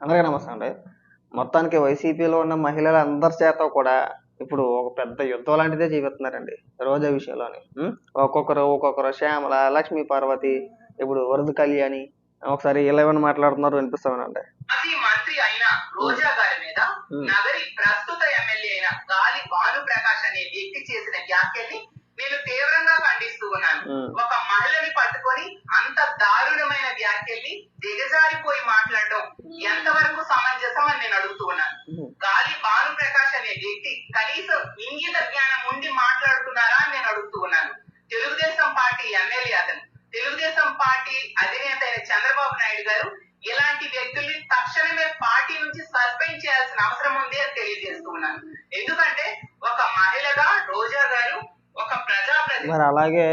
అందరికీ నమస్తే అండి మొత్తానికి వైసీపీలో ఉన్న మహిళల అందరి చేత కూడా ఇప్పుడు ఒక పెద్ద యుద్ధం లాంటిదే జీవిస్తున్నారండి రోజా విషయంలోని? ఒక్కొక్కరు ఒక్కొక్కరు శ్యామల లక్ష్మీ పార్వతి ఇప్పుడు వరద కళ్యాణి ఒకసారి ఇలా ఏమైనా మాట్లాడుతున్నారు వినిపిస్తామనండి మంత్రి అయిన రోజా గారి మీద. నగరి ప్రస్తుత ఎమ్మెల్యే అయిన గాలి భాను ప్రకాష్ అనే వ్యక్తి చేసిన వ్యాఖ్యల్ని నేను తీవ్రంగా ఖండిస్తూ ఉన్నాను. ఒక మహిళని పట్టుకొని అంత దారుణమైన వ్యాఖ్యల్ని దిగజారిపోయి తెలియజేస్తూ ఉన్నాను ఎందుకంటే ఒక మహిళగా రోజా గారు ఒక ప్రజాప్రతినిధి. మరి అలాగే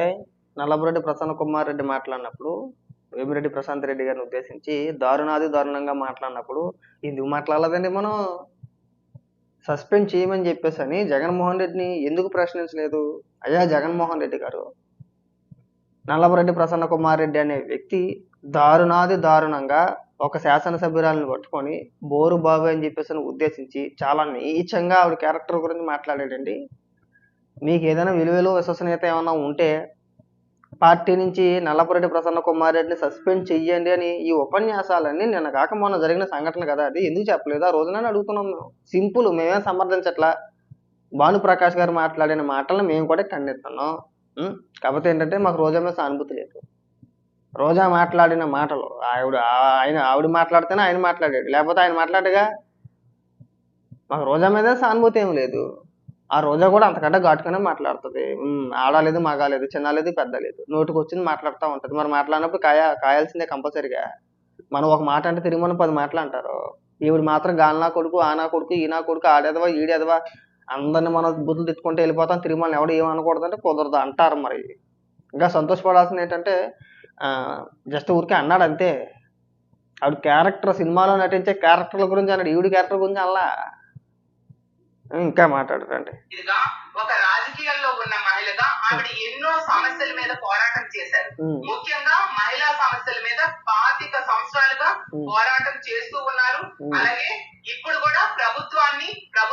నల్లబరెడ్డి ప్రసన్న కుమార్ రెడ్డి మాట్లాడినప్పుడు వేమిరెడ్డి ప్రశాంత్ రెడ్డి గారిని ఉద్దేశించి దారుణాది దారుణంగా మాట్లాడినప్పుడు ఎందుకు మాట్లాడలేదండి మనం? సస్పెండ్ చేయమని చెప్పేసి అని జగన్మోహన్ రెడ్డిని ఎందుకు ప్రశ్నించలేదు? అయ్యా జగన్మోహన్ రెడ్డి గారు. నల్లబరెడ్డి ప్రసన్న కుమార్ రెడ్డి అనే వ్యక్తి దారుణాది దారుణంగా ఒక శాసనసభ్యురాలను పట్టుకొని బోరు బాబు అని చెప్పేసి అని ఉద్దేశించి చాలా నీచంగా ఆవిడ క్యారెక్టర్ గురించి మాట్లాడాడండి. మీకు ఏదైనా విలువలు విశ్వసనీయత ఏమైనా ఉంటే పార్టీ నుంచి నల్లపురెడ్డి ప్రసన్న కుమార్ రెడ్డిని సస్పెండ్ చెయ్యండి అని ఈ ఉపన్యాసాలన్నీ నిన్న కాక మొన్న జరిగిన సంఘటన కదా అది ఎందుకు చెప్పలేదు? ఆ రోజున అడుగుతున్నాం మేము సింపుల్ మేమేం సమర్థించట్లా? భానుప్రకాష్ గారు మాట్లాడిన మాటలను మేము కూడా ఖండిస్తున్నాం. కాకపోతే ఏంటంటే మాకు రోజా మీద సానుభూతి లేదు. రోజా మాట్లాడిన మాటలు. ఆవిడ ఆయన ఆవిడ మాట్లాడితేనే ఆయన మాట్లాడాడు. లేకపోతే ఆయన మాట్లాడగా మాకు రోజా మీద సానుభూతి ఏం లేదు. ఆ రోజా కూడా అంతకంటే ఘాటుగానే మాట్లాడుతుంది. ఆడలేదు మగాలేదు చిన్నలేదు పెద్ద లేదు. నోటికి వచ్చింది మాట్లాడుతూ ఉంటుంది. మరి మాట్లాడినప్పుడు కాయ కాయాల్సిందే కంపల్సరిగా. మనం ఒక మాట అంటే తిరిగి మనం పది మాటలు అంటారు. ఈవిడ మాత్రం గాలినా కొడుకు ఆనా కొడుకు ఈనా కొడుకు ఆడేదవా ఈడేదవా అందరిని మనం బుద్ధులు తిట్టుకుంటే వెళ్ళిపోతాం. తిరిగి మనం ఎవడు ఏమనకూడదంటే కుదరదు అంటారు మరి. ఇంకా సంతోషపడాల్సింది ఏంటంటే జస్ట్ ఊరికే అన్నాడు అంతే ఆవిడ క్యారెక్టర్ సినిమాలో నటించే క్యారెక్టర్ల గురించి అన్నాడు ఈవిడ క్యారెక్టర్ గురించి అలా ఇంకా మాట్లాడరండి ఇదిగా ఒక రాజకీయాల్లో ఉన్న మహిళగా ఆవిడ ఎన్నో సమస్యల మీద పోరాటం చేశారు. ముఖ్యంగా మహిళా సమస్యల మీద పాతిక సంవత్సరాలుగా. పోరాటం చేస్తూ ఉన్నారు. అలాగే ఇప్పుడు కూడా ప్రభుత్వాన్ని ప్రభుత్వం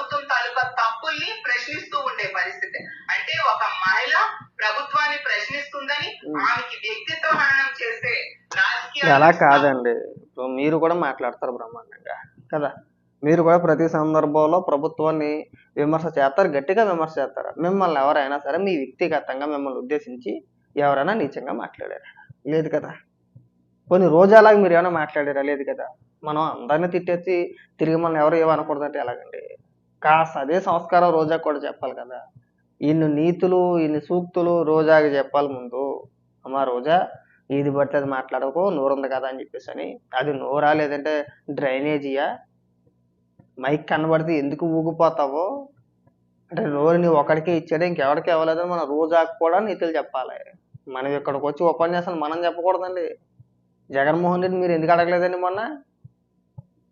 అలా కాదండి. ఇప్పుడు మీరు కూడా మాట్లాడతారు బ్రహ్మాండంగా. కదా? మీరు కూడా ప్రతి సందర్భంలో ప్రభుత్వాన్ని విమర్శ చేస్తారు గట్టిగా విమర్శ చేస్తారు. మిమ్మల్ని ఎవరైనా సరే మీ వ్యక్తిగతంగా మిమ్మల్ని ఉద్దేశించి ఎవరైనా నీచంగా మాట్లాడారా? లేదు కదా? కొన్ని రోజాలాగా మీరు ఏమైనా మాట్లాడారా? లేదు కదా? మనం అందరిని తిట్టేసి తిరిగి మనం ఎవరు ఏమనకూడదంటే ఎలాగండి? కాస్త అదే సంస్కారం రోజా కూడా చెప్పాలి కదా? ఇన్ని నీతులు ఇన్ని సూక్తులు రోజాకి చెప్పాలి ముందు. అమ్మా రోజా ఏది పడితే అది మాట్లాడకో నోరు ఉంది కదా అని చెప్పేసి అని అది నోరా లేదంటే డ్రైనేజీయా? మైక్ కనబడితే ఎందుకు ఊగిపోతావో? అంటే నోరు నీ ఒకడికే ఇచ్చాడు ఇంకెవరికి ఇవ్వలేదని మన రోజాకు కూడా నీతులు చెప్పాలి. మనం ఇక్కడికి వచ్చి ఉపన్యాసం మనం చెప్పకూడదండి. జగన్మోహన్ రెడ్డి మీరు ఎందుకు అడగలేదండి మొన్న?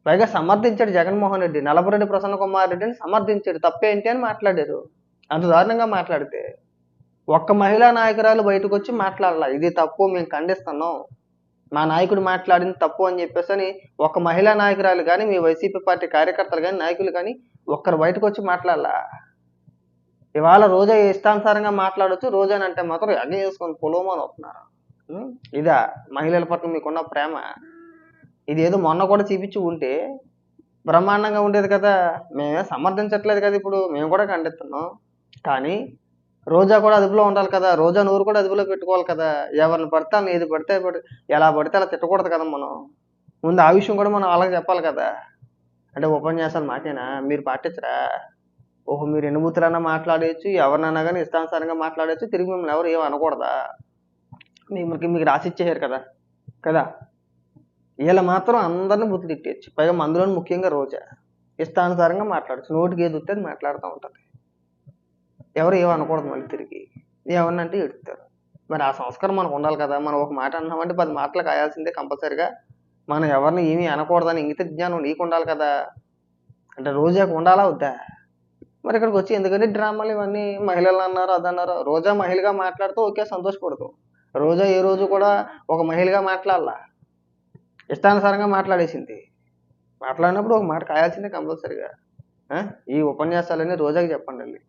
పైగా సమర్థించాడు జగన్మోహన్ రెడ్డి. నలభరెడ్డి ప్రసన్న కుమార్ రెడ్డిని సమర్థించాడు. తప్పేంటి అని మాట్లాడారు. అంత దారుణంగా మాట్లాడితే. ఒక్క మహిళా నాయకురాలు బయటకు వచ్చి మాట్లాడాల. ఇది తప్పు మేము ఖండిస్తున్నాం. మా నాయకుడు మాట్లాడింది తప్పు అని చెప్పేసి అని ఒక మహిళా నాయకురాలు కానీ మీ వైసీపీ పార్టీ కార్యకర్తలు కానీ నాయకులు కానీ ఒక్కరు బయటకు వచ్చి మాట్లాడాల. ఇవాళ రోజా ఇష్టానుసారంగా మాట్లాడవచ్చు రోజా అంటే మాత్రం అన్నీ చేసుకొని పొలమని అవుతున్నారు ఇదా మహిళల పట్ల మీకున్న ప్రేమ. ఇది ఏదో మొన్న కూడా చూపించి ఉంటే బ్రహ్మాండంగా ఉండేది కదా. మేమే సమర్థించట్లేదు కదా ఇప్పుడు. మేము కూడా ఖండిస్తున్నాం. కానీ రోజా కూడా అదుపులో ఉండాలి కదా. రోజా నూరు కూడా అదుపులో పెట్టుకోవాలి కదా. ఎవరిని పడితే ఏది పడితే ఎలా పడితే అలా తిట్టకూడదు కదా మనం. ముందు ఆ విషయం కూడా మనం అలాగే చెప్పాలి కదా. అంటే ఉపన్యాసాలు మాకేనా మీరు పాటించరా? ఓహో మీరు ఎన్ని బూతులన్నా మాట్లాడేయచ్చు ఎవరినన్నా కానీ ఇష్టానుసారంగా మాట్లాడేయచ్చు తిరిగి మిమ్మల్ని ఎవరు ఏం అనకూడదా? మిమ్మల్ని మీకు రాసిచ్చేసారు కదా. కదా? వీళ్ళ మాత్రం అందరిని బుద్ధి తిట్టేయచ్చు. పైగా మందులోని ముఖ్యంగా రోజా. ఇష్టానుసారంగా మాట్లాడచ్చు. నోటికి ఏది వస్తే అది మాట్లాడుతూ ఉంటుంది. ఎవరు ఏమనకూడదు మళ్ళీ తిరిగి. ఏమన్నంటే ఎడుతారు. మరి ఆ సంస్కారం మనకు ఉండాలి కదా. మనం ఒక మాట అన్నామంటే పది మాటలు కాయాల్సిందే కంపల్సరిగా. మనం ఎవరిని ఏమీ అనకూడదని ఇంగిత జ్ఞానం నీకు ఉండాలి కదా. అంటే రోజాకు ఉండాలా వద్దా? మరి ఇక్కడికి వచ్చి ఎందుకంటే డ్రామాలు ఇవన్నీ మహిళలు అన్నారు అదన్నారు రోజా మహిళగా మాట్లాడుతూ ఓకే సంతోషపడదు. రోజా ఏ రోజు కూడా ఒక మహిళగా మాట్లాడాల. ఇష్టానుసారంగా మాట్లాడేసింది. మాట్లాడినప్పుడు ఒక మాట కాయాల్సిందే కంపల్సరిగా. ఈ ఉపన్యాసాలన్నీ రోజాకి చెప్పండి వెళ్ళి